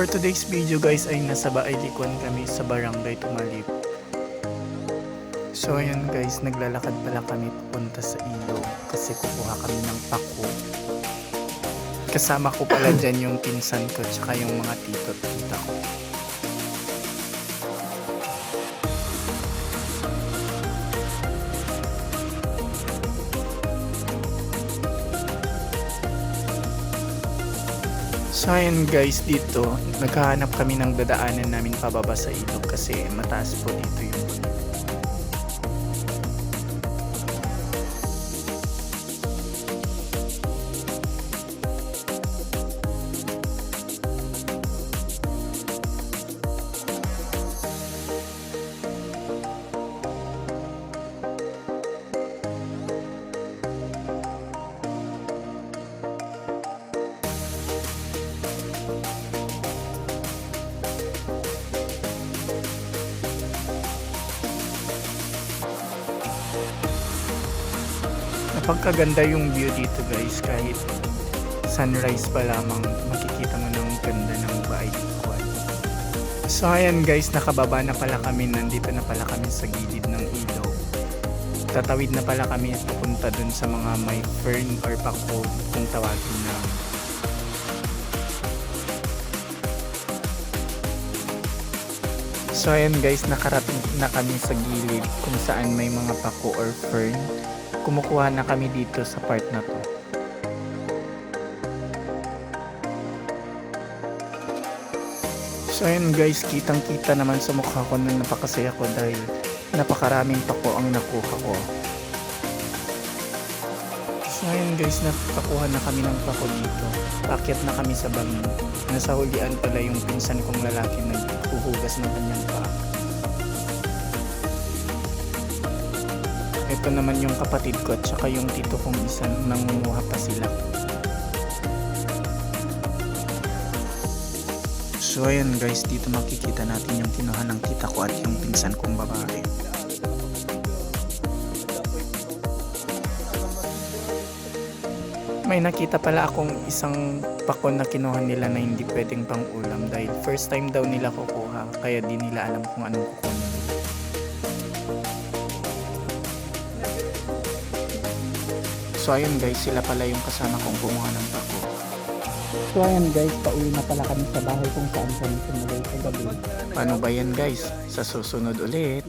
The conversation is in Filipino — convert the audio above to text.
For today's video guys ay nasa Bailikuan kami sa Barangay Tumalip. So ayan guys, naglalakad pala kami papunta sa ilog kasi kukuha kami ng pako. Kasama ko pala dyan yung pinsan ko tsaka yung mga tito at tita ko. So ayan guys, dito naghahanap kami ng dadaanan namin pababa sa ilog kasi mataas po dito yung Napagkaganda yung view dito guys kahit sunrise pa lamang makikita mo ng ganda ng Bailikuan. So ayan guys, nakababa na pala kami, nandito na pala kami sa gilid ng ilog. Tatawid na pala kami papunta dun sa mga may fern or pako kung tawagin na. So ayan guys, nakarating na kami sa gilid kung saan may mga pako or fern kumukuha na kami dito sa part na to. So ayun guys, kitang kita naman sa mukha ko na napakasaya ko dahil napakaraming pako ang nakuha ko. So ayun guys, nakakuha na kami ng pako dito. Pakyat na kami sa bangin. Nasa hulian pala yung pinsan kong lalaki naghuhugas ng kanyang paa. Ito naman yung kapatid ko at saka yung tito kong isa nangunguha pa sila. So ayan guys, dito makikita natin yung kinuha ng tita ko at yung pinsan kong babae. May nakita pala akong isang pakon na kinuha nila na hindi pwedeng pang ulam dahil first time daw nila kukuha kaya di nila alam kung anong kukunin So ayun guys, sila pala yung kasama kong kumuha ng pako. So ayun guys, pauwi na pala kami sa bahay kung saan kami sumulay sa gabi. Paano ba yan guys? Sa susunod ulit.